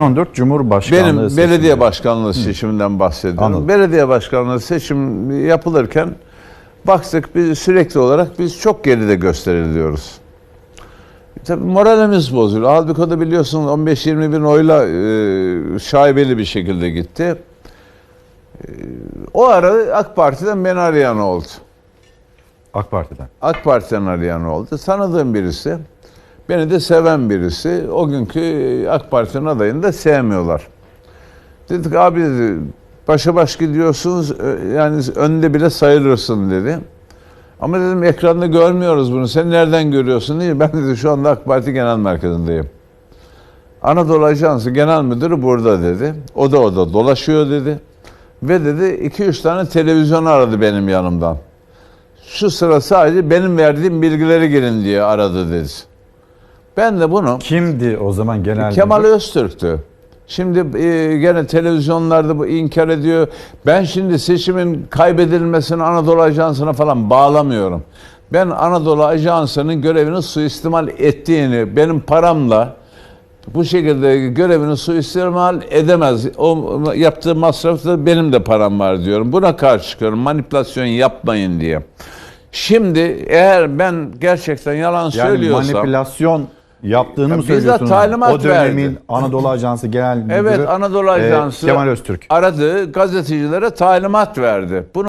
2014 Cumhurbaşkanlığı Benim seçimleri. belediye başkanlığı seçiminden bahsediyorum. Anladım. Belediye başkanlığı seçim yapılırken baktık biz sürekli olarak biz çok geride gösteriliyoruz. Tabii moralimiz bozuluyor. Halbuki o da biliyorsun 15-20 bin oyla e, şaibeli bir şekilde gitti. E, o ara AK Parti'den beni arayan oldu. AK Parti'den. AK Parti'den arayan oldu. Tanıdığım birisi. Beni de seven birisi. O günkü AK Parti'nin adayını da sevmiyorlar. Dedik abi dedi başa baş gidiyorsunuz e, yani önde bile sayılırsın dedi. Ama dedim ekranda görmüyoruz bunu. Sen nereden görüyorsun diye. Ben dedi şu anda AK Parti Genel Merkezi'ndeyim. Anadolu Ajansı Genel Müdürü burada dedi. O da o da dolaşıyor dedi. Ve dedi 2-3 tane televizyon aradı benim yanımdan. Şu sıra sadece benim verdiğim bilgileri girin diye aradı dedi. Ben de bunu Kimdi o zaman genel Kemal müdür? Öztürk'tü. Şimdi e, gene televizyonlarda bu inkar ediyor. Ben şimdi seçimin kaybedilmesini Anadolu Ajansı'na falan bağlamıyorum. Ben Anadolu Ajansı'nın görevini suistimal ettiğini benim paramla bu şekilde görevini suistimal edemez. O yaptığı masrafta benim de param var diyorum. Buna karşı çıkıyorum. Manipülasyon yapmayın diye. Şimdi eğer ben gerçekten yalan yani söylüyorsam manipülasyon yaptığını Ya mı söylüyorsunuz? talimat o dönemin verdi. Anadolu Ajansı Genel Müdürü Evet Anadolu e, Ajansı Kemal Öztürk. aradı gazetecilere talimat verdi. Bunu